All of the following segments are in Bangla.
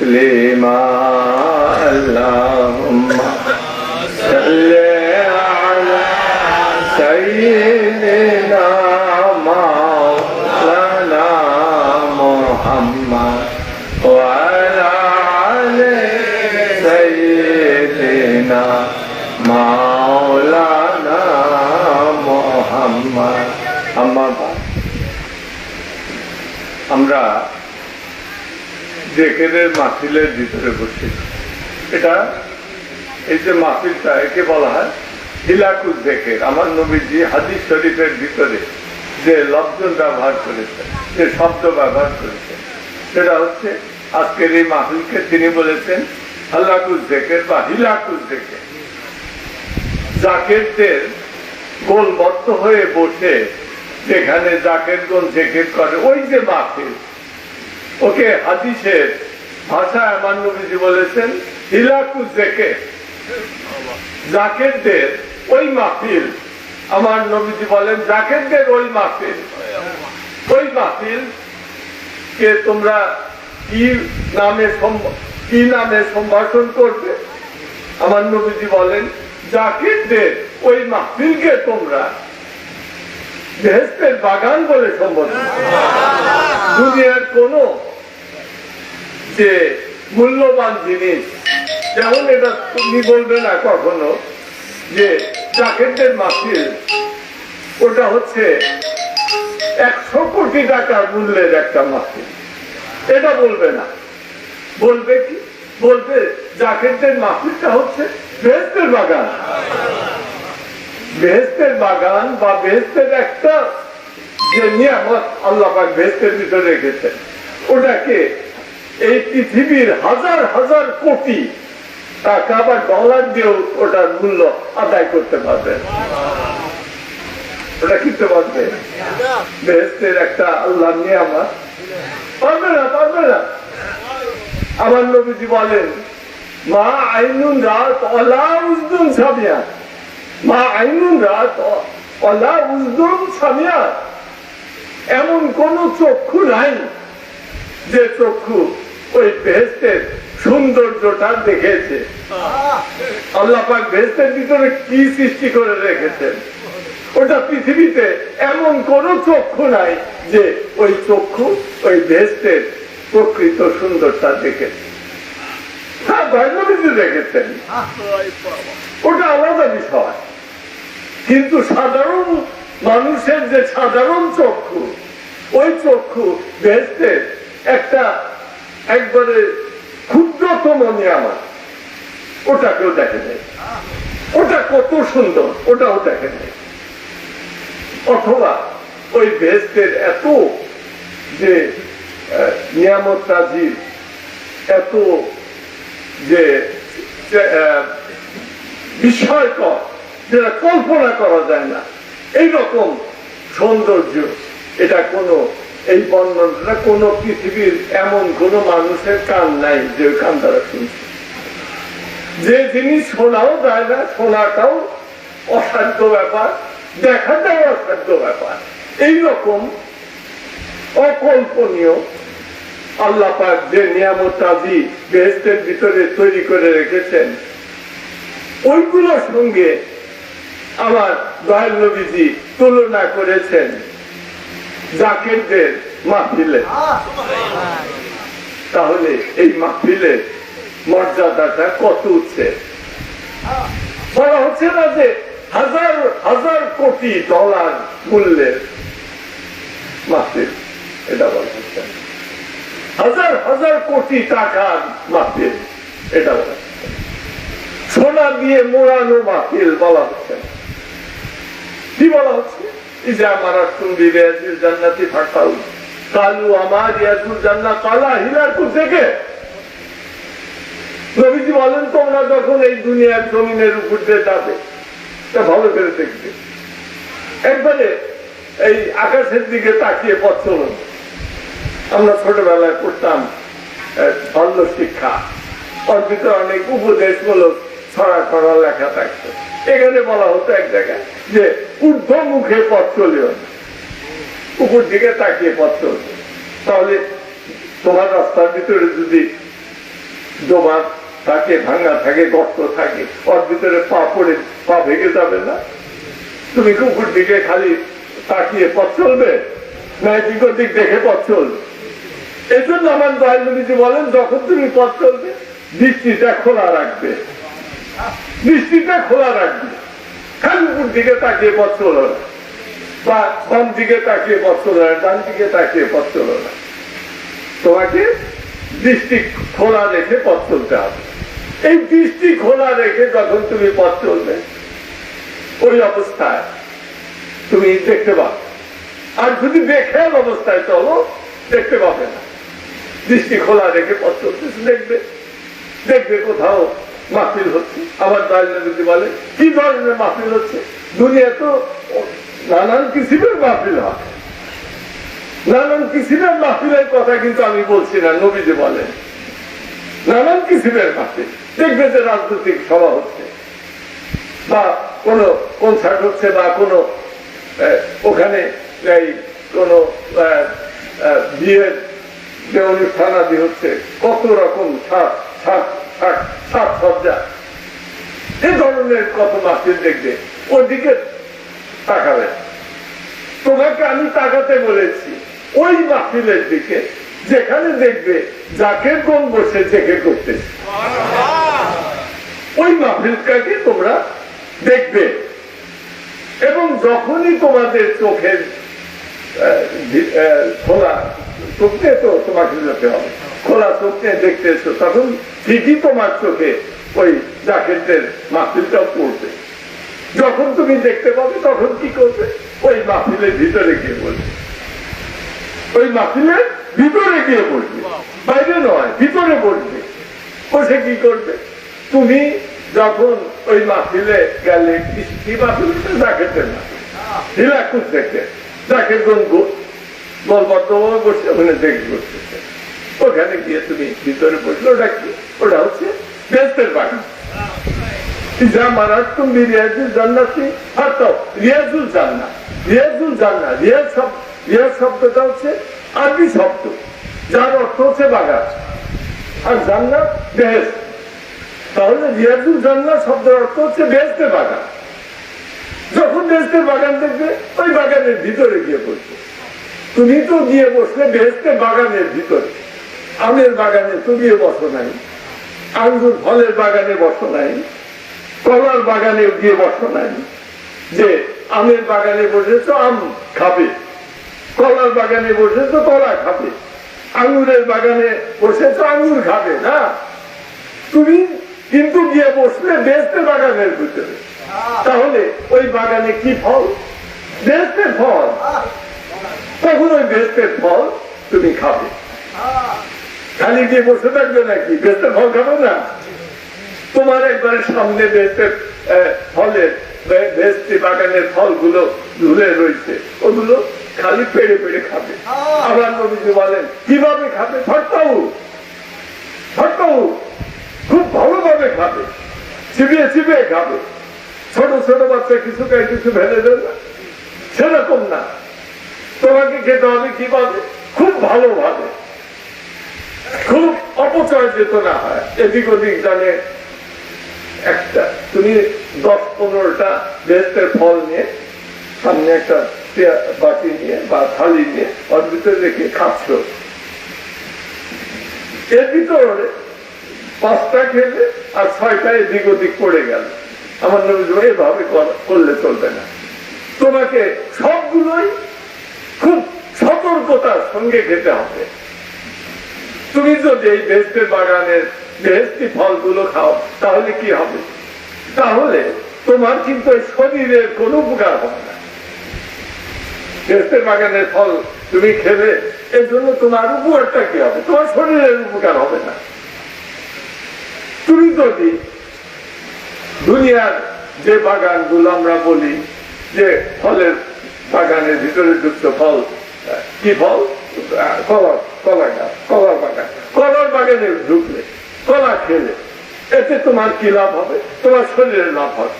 لما اللهم صل জেকেরের মাহফিলের ভিতরে বসে। এটা এই যে একে বলা হয় হিলাকুল জেকের আমার নবীজি হাদিস শরীফের ভিতরে যে ব্যবহার যে শব্দ ব্যবহার সেটা হচ্ছে আজকের এই মাহফিলকে তিনি বলেছেন হাল্লাকুল জেকের বা হিলাকুল জেকের জাকেরদের গোলবদ্ধ হয়ে বসে যেখানে জেকের করে, ওই যে মাহফিল ওকে, হাদিসের ভাষা আমার নবীজি বলেছেন, হিলাকু জেকে। জাকেরদের ওই মাহফিল, আমার নবীজি বলেন, জাকেরদের ওই মাহফিল। ওই মাহফিল কে তোমরা কি নামে কি নামে সম্ভাষণ করবে? আমার নবীজি বলেন, জাকিরদের ওই মাহফিলকে তোমরা বেহেস্তের বাগান বলে সম্বোধন দুনিয়ার কোন যে মূল্যবান জিনিস, যেমন এটা তুমি বলবে না কখনো, যে জাকেরদের মাহফিল ওটা হচ্ছে একশো কোটি টাকার মূল্যের একটা মাহফিল এটা বলবে না। বলবে কি? বলবে জাকেরদের মাহফিলটা হচ্ছে বেহেস্তের বাগান। বেহেস্তের বাগান বা বেহেস্তের একটা যে নিয়ামত আল্লাহ বেহেস্তের ভিতরে রেখেছেন, ওটাকে এই পৃথিবীর হাজার হাজার কোটি টাকা বা ডলার দিয়েও ওটার মূল্য আদায় করতে পারবে। ওটা কিনতে পারবে বেহেস্তের একটা আল্লাহ নিয়ামত। পারবে না পারবে না। আমার নবীজি বলেন, মা আইনুন রাত অলা উজদুন সামিয়া মা আইনুন রাত অলা উজদুন সামিয়া। এমন কোন চক্ষু নাই যে চক্ষু ওই বেহেস্তের সৌন্দর্যটা দেখেছে। আল্লাহ পাক বেহেস্তের ভিতরে কি সৃষ্টি করে রেখেছেন? ওটা পৃথিবীতে এমন কোন চক্ষু নাই যে ওই চক্ষু ওই বেহেস্তের প্রকৃত সুন্দরটা দেখেছে। হ্যাঁ বাইনবীজি দেখেছেন। ওটা আলাদা বিষয়। কিন্তু সাধারণ মানুষের যে সাধারণ চক্ষু, ওই চক্ষু বেহেস্তের একটা একবারে ক্ষুদ্রতম নিয়ামত। ওটাকেও দেখে নেই। ওটা কত সুন্দর, ওটাও দেখে নেই। অথবা ওই বেহেস্তের এত যে নিয়ামত রাজির এত যে বিস্ময়কর যেটা কল্পনা করা যায় না। এইরকম সৌন্দর্য, এটা কোনো, এই বর্ণনাটা কোনো পৃথিবীর এমন কোন মানুষের কান নাই যে কান দ্বারা শুনছে। যে জিনিস শোনাও যায় না, শোনাটাও অসাধ্য ব্যাপার, দেখাটাও অসাধ্য ব্যাপার। এইরকম অকল্পনীয় আল্লাহ পাক যে নিয়ামত আজি বেহেস্তের ভিতরে তৈরি করে রেখেছেন ওইগুলোর সঙ্গে আমার দয়াল নবীজি তুলনা করেছেন জাকেরদের মাহফিলে তাহলে এই মাহফিলের মর্যাদাটা কত উঠছে বলা হচ্ছে না যে হাজার হাজার কোটি ডলার মূল্যের মাহফিল, এটা বলা হচ্ছে। হাজার হাজার কোটি টাকার মাহফিল এটা। সোনা দিয়ে মোড়ানো মাহফিল বলা হচ্ছে কি বলা হচ্ছে? ইজা মারা শুনবি রেয়াজির জান্নাতি ফাটাউ কালু আমার ইয়াজুল জান্নাত, কালা হিলাকু থেকে। নবীজি বলেন, তোমরা যখন এই দুনিয়ার জমিনের উপর দিয়ে যাবে ভালো করে দেখবে। একবারে এই আকাশের দিকে তাকিয়ে পথ চলুন আমরা ছোটবেলায় পড়তাম বাল্য শিক্ষা। ওর ভিতরে অনেক উপদেশমূলক ছড়া ছড়া লেখা থাকতো। এখানে বলা হতো এক জায়গায় যে ঊর্ধ্ব মুখে পথ চলিও। উপর দিকে তাকিয়ে পথ চলবে। তাহলে তোমার রাস্তার ভিতরে যদি ডোবা থাকে, ভাঙা থাকে, গর্ত থাকে, ওর ভিতরে পা পড়ে, পা ভেঙে যাবে না? তুমি কুকুর দিকে খালি তাকিয়ে পথ চলবে? না ওদিক দেখে পথ চলবে? এই জন্য আমার দয়ালুজি বলেন, যখন তুমি পথ চলবে দৃষ্টিটা খোলা রাখবে। দৃষ্টিটা খোলা রাখবে। খালি দিকে তাকিয়ে পথ চলো না। বা বাম দিকে তাকিয়ে পথ চলো ডান দিকে তাকিয়ে পথ চলো তোমাকে দৃষ্টি খোলা রেখে পথ চলতে হবে। এই দৃষ্টি খোলা রেখে যখন তুমি পথ চলবে, ওই অবস্থায় তুমি দেখতে পাবে। আর যদি বেখেয়াল অবস্থায় চলো, দেখতে পাবে না। দৃষ্টি খোলা রেখে পথ চলতেছে, দেখবে দেখবে কোথাও মাহফিল হচ্ছে। আবার দার্জিলিং বলে, কি ধরনের মাহফিল হচ্ছে? দুনিয়া তো নানান কিসিমের মাহফিল হয়। নানান কিসিমের মাহফিলের কথা কিন্তু আমি বলছি না, নবীজি বলেন। নানান কিসিমের মাহফিল। দেখবে যে রাজনৈতিক সভা হচ্ছে, বা কোন কনসার্ট হচ্ছে, বা কোন ওখানে এই কোন বিয়ের যে হচ্ছে কত রকম সাত সাত সাত সাত সজ্জা এ ধরনের কত দেখবে, ওদিকে তাকাবে। তোমাকে আমি তাকাতে বলেছি, ওই দিকে যেখানে দেখবে জাকের কোন বসে জেকে করতেছে ওই মাহফিলটাকে তোমরা দেখবে। এবং যখনই তোমাদের চোখের খোলা চোখ তো তোমাকে যেতে হবে। খোলা চোখ দেখতে এসো, তখন ঠিকই তোমার চোখে ওই জাকেটের মাহফিলটাও পড়বে। যখন তুমি দেখতে পাবে, তখন কি করবে? ওই মাহফিলের ভিতরে গিয়ে বলবে। ওই মাহফিলের ভিতরে গিয়ে বলবে। বাইরে নয়, ভিতরে বলবে। বসে কি করবে? তুমি যখন ওই মাহফিলে গেলে, কি- মাহফিল? জাকেটের না হিলাকুশ দেখে জাকের গঙ্গ। বসে ওখানে ওখানে গিয়ে তুমি ভিতরে বসলে, ওটা কি? ওটা হচ্ছে বেস্তের বাগান। জান্নাতি। শব্দ যার অর্থ বাগান। আর জান্নাত তাহলে রিয়াজুল জান্না শব্দের অর্থ হচ্ছে বাগান। যখন বেহেস্তের বাগান দেখবে, ওই বাগানের ভিতরে গিয়ে বসবে। তুমি তো গিয়ে বসলে বেহেস্তের বাগানের ভিতরে। আমের বাগানে তো গিয়ে বসো নাই। আঙ্গুর ফলের বাগানে বসো নাই। কলার বাগানে গিয়ে বসো নাই। যে আমের বাগানে বসেছো আম খাবে। কলার বাগানে বসেছো কলা খাবে। আঙ্গুরের বাগানে বসেছো আঙ্গুর খাবে, না? তুমি কিন্তু গিয়ে বসলে বেসতে বাগানের ভিতরে। তাহলে ওই বাগানে কি ফল? বেসতে ফল। তখন ওই বেসতের ফল তুমি খাবে। খালি গিয়ে বসে থাকবে নাকি? বেসতের ফল খাবে না? তোমার একবারে সামনে বেস্তের ফলের বেস্তি বাগানের ফলগুলো ঝুলে রয়েছে। ওগুলো খালি পেড়ে পেড়ে খাবে। আবার নবীজি বলেন, কীভাবে খাবে? ফটকাউ ফটকাউ খুব ভালোভাবে খাবে। চিবিয়ে চিবিয়ে খাবে। ছোট ছোট বাচ্চা কিছু কিছু ফেলে দেবে সেরকম না। তোমাকে খেতে হবে কীভাবে খুব ভালোভাবে। খুব অপচয় যেত না হয়। এদিক ওদিক জানে একটা। তুমি দশ পনেরোটা বেস্তের ফল নিয়ে সামনে একটা বাটি নিয়ে বা থালি নিয়ে ওর ভিতরে রেখে খাচ্ছ। এর ভিতরে পাঁচটা খেলে আর ছয়টা এদিক ওদিক পড়ে গেল। আমার নবী এভাবে করলে চলবে না। তোমাকে সবগুলোই খুব সতর্কতার সঙ্গে খেতে হবে। তুমি যদি এই বেস্তের বাগানের বেহেস্তি ফলগুলো খাও, তাহলে কি হবে? তাহলে তোমার কিন্তু শরীরের কোনো উপকার হবে না। বেস্তের বাগানের ফল তুমি খেলে এর জন্য তোমার উপকারটা কি হবে? তোমার শরীরের উপকার হবে না। তুমি যদি দুনিয়ার যে বাগানগুলো আমরা বলি, যে ফলের বাগানের ভিতরে যুক্ত ফল। কি ফল? আহ, কলা গাছ কলার বাগান। কলার বাগানে ঢুকলে কলা খেলে এতে তোমার কি লাভ হবে? তোমার শরীরের লাভ হবে।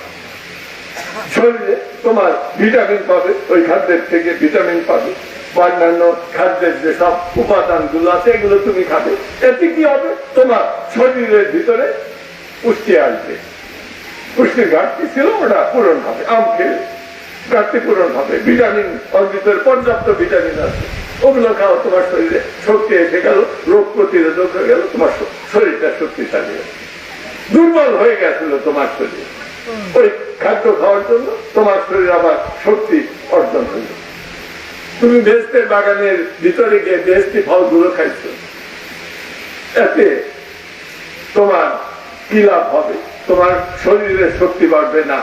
শরীরে তোমার ভিটামিন পাবে ওই খাদ্যের থেকে ভিটামিন পাবে। বা অন্যান্য খাদ্যের যেসব উপাদানগুলো আছে এগুলো তুমি খাবে। এতে কি হবে? তোমার শরীরের ভিতরে পুষ্টি আসবে। পুষ্টির ঘাটতি ছিল ওটা পূরণ হবে। আম খেলে। ঘাটতি পূরণ হবে ভিটামিন, ওর ভিতরে পর্যাপ্ত ভিটামিন আছে। ওগুলো খাও তোমার শরীরে শক্তি এসে গেল, রোগ প্রতিরোধক হয়ে গেল, তোমার শরীরটা শক্তিশালী হয়ে দুর্বল হয়ে গেছিল তোমার শরীর। ওই খাদ্য খাওয়ার জন্য তোমার শরীর আবার শক্তি অর্জন হইল তুমি বেস্তের বাগানের ভিতরে গিয়ে বেস্তি ফলগুলো খাইছো। এতে তোমার কি লাভ হবে? তোমার শরীরে শক্তি বাড়বে না।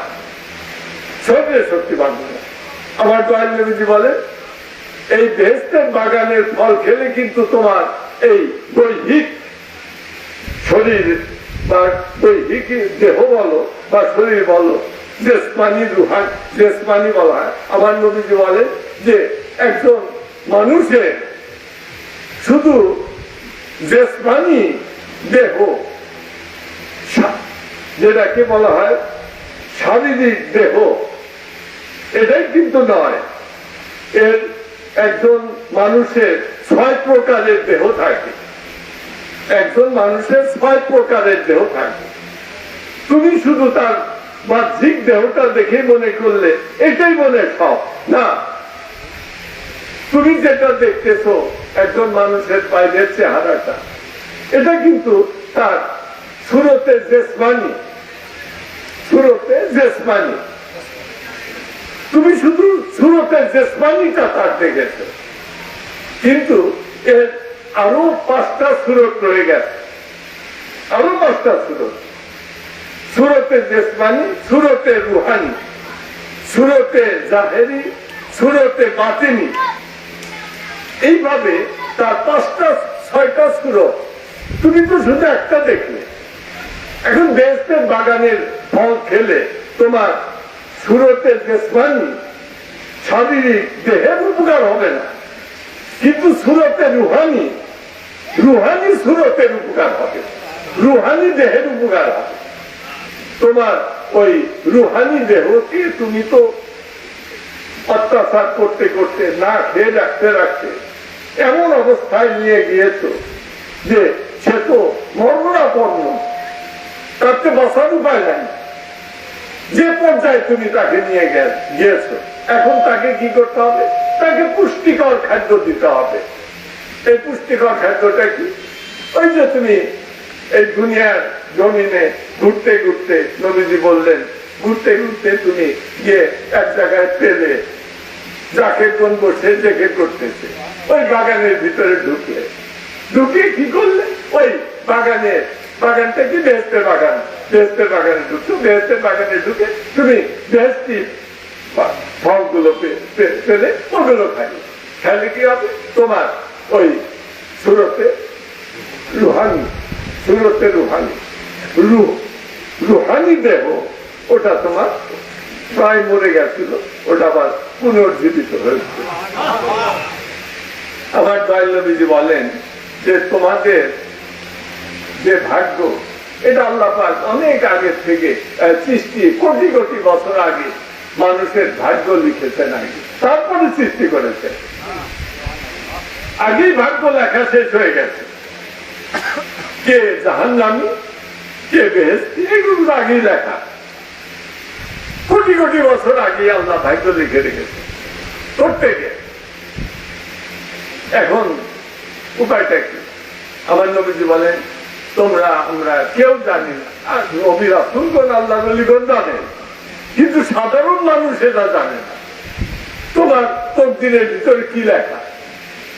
শরীরে শক্তি বাড়বে না আমার দয়াল নবীজি বলে এই বেহেস্তের বাগানের ফল খেলে কিন্তু তোমার এই দৈহিক শরীর বা দৈহিক দেহ বলো বা শরীর বলো, জেসমানি রুহান, জেসমানি বলা হয়। আমার নবীজি বলে যে একজন মানুষের শুধু জেসমানি দেহ যেটাকে বলা হয় শারীরিক দেহ এটাই কিন্তু নয়। এর একজন মানুষের ছয় প্রকারের দেহ থাকে। একজন মানুষের ছয় প্রকারের দেহ থাকে। তুমি শুধু তার বাহ্যিক দেহটা দেখে মনে করলে এটাই মনে সব। না। তুমি যেটা দেখতেছ একজন মানুষের বাইরের চেহারাটা, এটা কিন্তু তার সুরতে জেসমানি। সুরতে জেসমানি। তুমি শুধু সুরতে জেসমানিটা তার দেখেছ। কিন্তু এর আরও পাঁচটা সুরত রয়ে গেছে। আরও পাঁচটা সুরত। সুরতে জেসমানি, সুরতে রুহানি, সুরতে জাহেরি, সুরতে বাতিনি। এইভাবে তার পাঁচটা, ছয়টা সুরত। তুমি তো শুধু একটা দেখলে। এখন বেস্তের বাগানের ফল খেলে তোমার সুরতের জেসমানি শারীরিক দেহের উপকার হবে না। কিন্তু সুরতে রুহানি রুহানি সুরতের উপকার হবে। রুহানি দেহের উপকার হবে। তোমার ওই রুহানি দেহকে তুমি তো অত্যাচার করতে করতে না খেয়ে রাখতে রাখতে এমন অবস্থায় নিয়ে গিয়েছ যে সে তো মর্মরাপন্ন তাতে বসার উপায় নাই। যে পর্যায়ে তুমি তাকে নিয়ে গিয়েছো, এখন তাকে কি করতে হবে? তাকে পুষ্টিকর খাদ্য দিতে হবে। এই পুষ্টিকর খাদ্যটা কি? ওই যে তুমি এই দুনিয়ার জমিনে ঘুরতে ঘুরতে নবীজি বললেন, ঘুরতে ঘুরতে তুমি গিয়ে এক জায়গায় পেলে যাকে কোন বসে দেখে করতেছে। ওই বাগানের ভিতরে ঢুকলে ঢুকে কি করলে? ওই বাগানে বাগানটা কি বেহেস্তের বাগান বেহেস্তের বাগানে ঢুকছো বেহেস্তের বাগানে ঢুকে তুমি বেহেস্তি ফলগুলো পেলে ওগুলো খাই খেলে কি হবে? তোমার ওই সুরতে রুহানি সুরতে রুহানি রুহ রুহানি দেহ, ওটা তোমার প্রায় মরে গেছিল, ওটা আবার পুনর্জীবিত হয়েছে আবার দয়ালবীজি বলেন যে তোমাদের যে ভাগ্য, এটা আল্লাহ পাক অনেক আগে থেকে সৃষ্টি, কোটি কোটি বছর আগে মানুষের ভাগ্য লিখেছেন আগে তারপরে সৃষ্টি করেছে। আগেই ভাগ্য লেখা শেষ হয়ে গেছে। কে জাহান নামি কে বেহেস্তি এগুলো আগেই লেখা। কোটি কোটি বছর আগে আল্লাহ ভাগ্য লিখে রেখেছে। প্রত্যেকে এখন উপায়টা কি? আমার নবীজি বলেন তোমরা, আমরা কেউ জানি না। আর আল্লাহ নলিগণ জানে। কিন্তু সাধারণ মানুষ এটা জানে না। তোমার তকদিরের ভিতরে কি লেখা?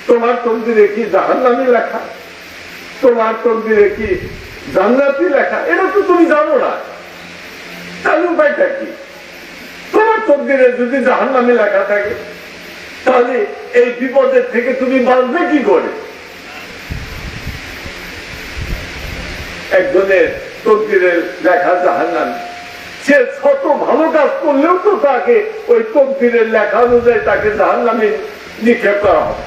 তোমার তকদিরে কি জাহান্নামি লেখা? তোমার তকদিরে কি জান্নাতি লেখা? এটা তো তুমি জানো না। তাহলে উপায়টা কি? তোমার তকদিরে যদি জাহান্নামি লেখা থাকে, তাহলে এই বিপদের থেকে তুমি বাঁচবে কি করে? একজনের তকদিরের লেখা জাহান্নাম। সে শত ভালো কাজ করলেও তো তাকে ওই তকদিরের লেখা অনুযায়ী তাকে জাহান্নামে নিক্ষেপ করা হবে।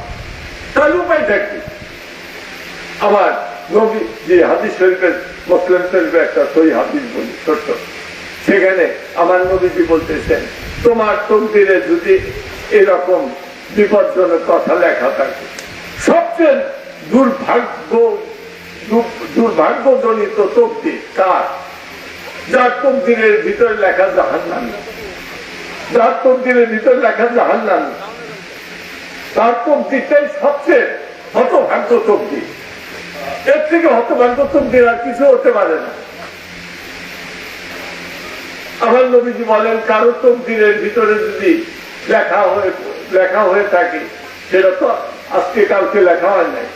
তাহলে উপায়টা কি আমার নবী যে হাদিস শরীফের মুসলিম শরীফের একটা সই হাদিস বলি ছোট্ট সেখানে আমার নবীজি বলতেছেন, তোমার তকদিরে যদি এরকম বিপজ্জনক কথা লেখা থাকে, সবচেয়ে দুর্ভাগ্য দুর্ভাগ্যজনিত তক্তি কার? যার তকদিরের ভিতরে লেখা জাহান নামে যার তকদিরের ভিতরে লেখা জাহান নামে তার তকদিরটাই সবচেয়ে হতভাগ্য তকদির এর থেকে হতভাগ্য তকদির আর কিছু হতে পারে না। আমার নবীজি বলেন, কারও তকদিরের ভিতরে যদি লেখা হয়ে লেখা হয়ে থাকে, সেটা তো আজকে কালকে লেখা হয় নাই।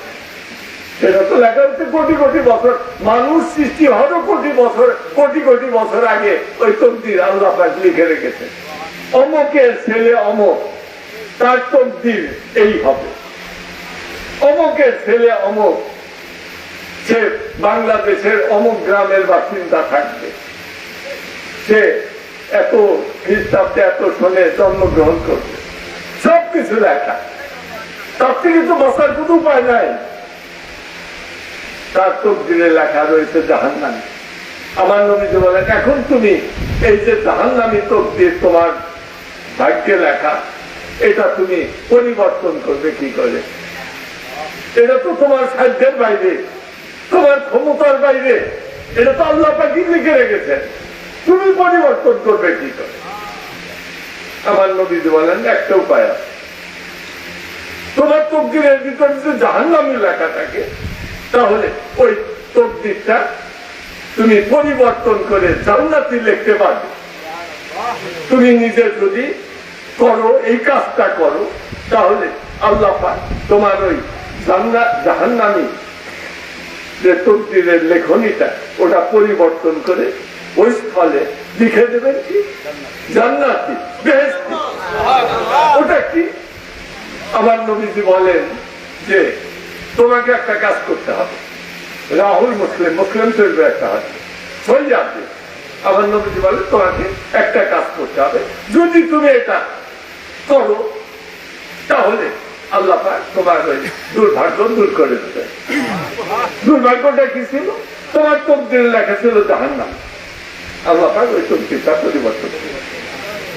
সেটা তো লেখা হচ্ছে কোটি কোটি বছর। মানুষ সৃষ্টি হলো কোটি বছর, কোটি কোটি বছর আগে। ওই তকদির আল্লাহ লিখে রেখেছে। অমকের ছেলে অমক, তার তকদির এই হবে। অমকের ছেলে অমক, সে বাংলাদেশের অমুক গ্রামের বাসিন্দা থাকবে। সে এত খ্রিস্টাব্দে এত শোনে জন্মগ্রহণ করবে। সবকিছু লেখা। তার থেকে তো বসার কোনো উপায় নাই। তার তকদিরে লেখা রয়েছে জাহান নামে আমার নবীজি বলেন, এখন তুমি এই যে জাহান নামি তকদির তোমার ভাগ্যে লেখা, এটা তুমি পরিবর্তন করবে কি করে? এটা তো তোমার সাধ্যের বাইরে, তোমার ক্ষমতার বাইরে, এটা তো আল্লাহ পাকি লিখে রেখেছেন। তুমি পরিবর্তন করবে কি করে? আমার নবীজি বলেন, একটা উপায় আছে। তোমার তকদিরের ভিতরে যদি জাহান্নামি লেখা থাকে তাহলে ওই তকদিরটা তুমি পরিবর্তন করে জান্নাতি লিখতে পারবে। তুমি নিজে যদি করো, এই কাজটা করো, তাহলে আল্লাহ পাক তোমার ওই জান্নাত জাহান্নামি যে তকদিরের লেখনীটা, ওটা পরিবর্তন করে ওই স্থলে লিখে দেবেন কি? জান্নাতি, বেহেশতি। ওটা কি? আমার নবীজি বলেন যে তোমাকে একটা কাজ করতে হবে। রাহুল মুসলিম মুসলিম শরীফের একটা আছে সৈয়াদি আমার নবীজি বলেন তোমাকে একটা কাজ করতে হবে। যদি তুমি এটা করো, তাহলে আল্লাহ তোমার ওই দুর্ভাগ্য দূর করে দেবে দুর্ভাগ্যটা কি ছিল? তোমার তকদির লেখা ছিল জাহান্নাম। আল্লাহ পাক ওই তকদিরটা পরিবর্তন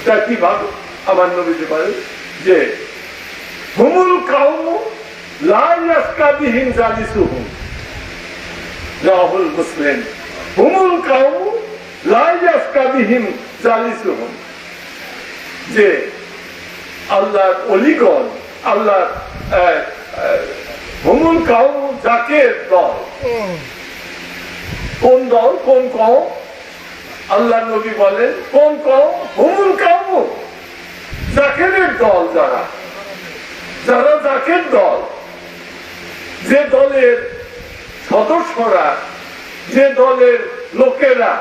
তা কীভাবে? আমার নবীজি বলেন যে, হুমুল কাউম যে আল্লাহর অলিগণ, আল্লাহর হুমুল কাউম জাকের দল কোন দল, কোন কম আল্লাহ নবী বলেন, কোন কম হুমুল কাউম। জাকেরের দল যারা যারা জাকের দল। যে দলের সদস্যরা, যে দলের লোকেরা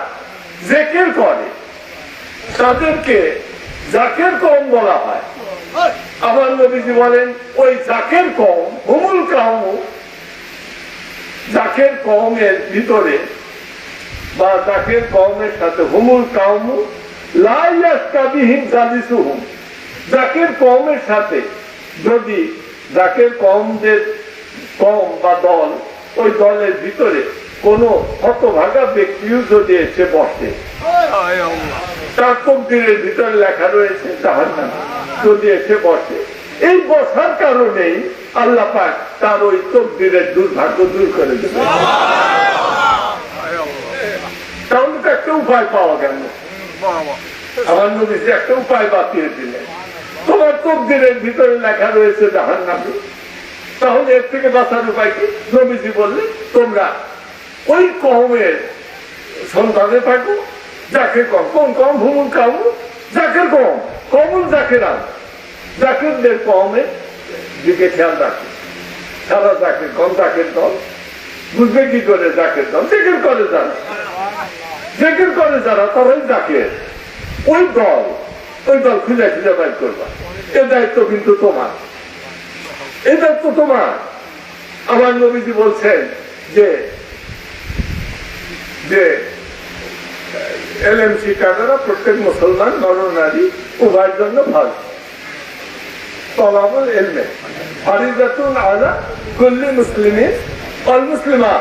জেকের করে, তাদেরকে জাকের কম বলা হয়। আমার নবীজি বলেন, ওই জাকের কম, হুমুল কাম জাকের কমের ভিতরে বা জাকের কমের সাথে হুমুল কাম লাইয়াস্তাবিহীন জালিসুহুম। জাকের কমের সাথে যদি জাকের কমদের কম বা দল, ওই দলের ভিতরে কোনো হতভাগা ব্যক্তিও যদি এসে বসে, তার তকদিরের ভিতরে লেখা রয়েছে তাহার নাম যদি এসে বসে। এই বসার কারণেই আল্লাহ পাক তার ওই তকদিরের দুর্ভাগ্য দূর করে দেবে একটা উপায় পাওয়া গেল। আমার নবীজি একটা উপায় বাতিয়ে দিলেন। তোমার তকদিরের ভিতরে লেখা রয়েছে জাহান নামে তাহলে এর থেকে বাঁচার উপায় কি? নবীজি বললেন, তোমরা ওই কমের সন্তানে থাকো, যাকে কম কোন কম, ভুমুল কাম যাকে কম, কমুল যাকে রাম। জাকিরদের কমে দিকে খেয়াল রাখো। সারা জাকির কম জাকির দল। বুঝবে কি করে জাকির দল? জেকের করে যারা। জেকের করে যারা, তারাই জাকির ওই দল ওই দল খুঁজে খুঁজে বাইর করবা। এ দায়িত্ব কিন্তু তোমার। এই দায়িত্ব তোমার। আমার নবীজি বলছেন যে যে এলএম শিক্ষাকারা প্রত্যেক মুসলমান নর নারী উভয়ের জন্য ভালো। তলাবল এলমে ফারিদাতুন আলা কুল্লি মুসলিমিন অল মুসলিমা।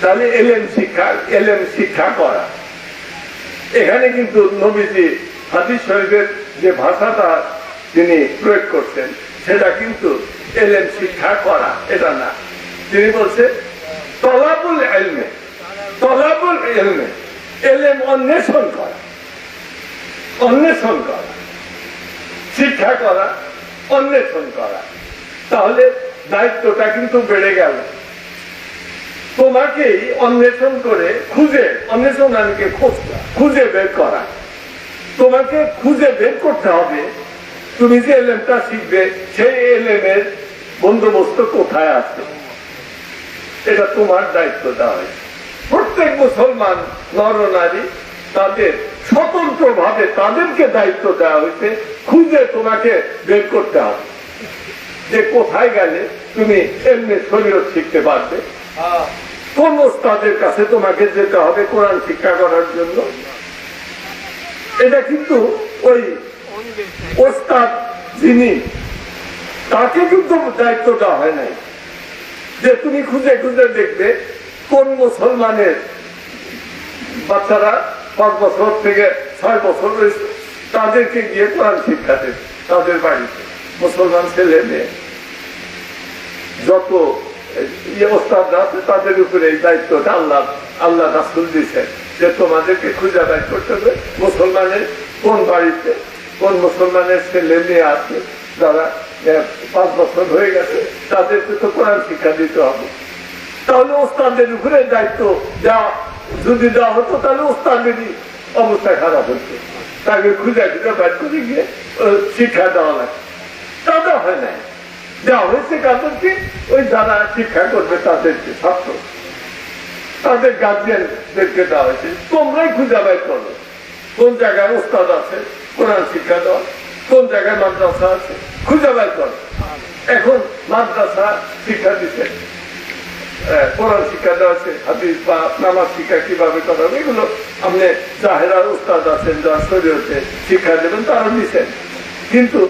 তাহলে এলএম শিক্ষা এলএম শিক্ষা করা। এখানে কিন্তু নবীজি হাদিস শরীফের যে ভাষাটা তিনি প্রয়োগ করছেন, সেটা কিন্তু এলেম শিক্ষা করা, এটা না। তিনি বলছে তলাবুল এলমে তলাবুল এলমে এলেম অন্বেষণ করা অন্বেষণ করা, শিক্ষা করা, অন্বেষণ করা। তাহলে দায়িত্বটা কিন্তু বেড়ে গেল। তোমাকেই অন্বেষণ করে খুঁজে অন্বেষণ আনকে খোঁজা খুঁজে বের করা। তোমাকে খুঁজে বের করতে হবে তুমি যে এলেমটা শিখবে, সেই এলেমের বন্দোবস্ত কোথায় আছে? এটা তোমার দায়িত্ব দেওয়া হয়েছে। প্রত্যেক মুসলমান নর নারী তাদের স্বতন্ত্র ভাবে তাদেরকে দায়িত্ব দেওয়া হয়েছে, খুঁজে তোমাকে বের করতে হবে। যে কোথায় গেলে তুমি এমনি শরীয়ত শিখতে পারবে। কোন ওস্তাদের কাছে তোমাকে যেতে হবে কোরআন শিক্ষা করার জন্য? এটা কিন্তু ওই ওস্তাদ যিনি, তাকে কিন্তু দায়িত্ব দেওয়া হয় নাই। যে তুমি খুঁজে খুঁজে দেখবে কোন মুসলমানের বাচ্চারা পাঁচ বছর থেকে ছয় বছর রয়েছে, তাদেরকে গিয়ে কোরআন শিক্ষা দেবে, তাদের বাড়িতে। মুসলমান ছেলে মেয়ে। যত ইয়ে ওস্তাদরা আছে, তাদের উপরে এই দায়িত্বটা আল্লাহ আল্লাহ রাসুল দিয়েছেন যে তোমাদেরকে খুঁজে বের করতে হবে মুসলমানের কোন বাড়িতে কোন মুসলমানের ছেলে মেয়ে আছে, যারা পাঁচ বছর হয়ে গেছে, তাদেরকে তো কোরআন শিক্ষা দিতে হবে। তাহলে ওস্তাদের উপরে দায়িত্ব দেওয়া যদি দেওয়া হতো, তাহলে ওস্তাদেরই অবস্থা খারাপ হতো। তাকে খুঁজে খুঁজে বের করে গিয়ে শিক্ষা দেওয়া লাগে। তা দেওয়া হয় নাই। যা হয়েছে কাদেরকে ওই যারা শিক্ষা করবে, তাদেরকে ছাত্র। তাদের গার্জিয়ানদেরকে দেওয়া হয়েছে। তোমরাই খুঁজে বের করো। কোন জায়গায় ওস্তাদ আছে? কোরআন শিক্ষা কোন জায়গায় মাদ্রাসা আছে, খুঁজে বের এখন মাদ্রাসা শিক্ষা দিচ্ছে কোরআন শিক্ষা দেওয়া আছে, হাদিস বা নামাজ শিক্ষা কীভাবে করা এগুলো আপনি জাহেরা উস্তাদ আছেন, যারা শরীয়তে শিক্ষা দেবেন, তারা দিচ্ছেন কিন্তু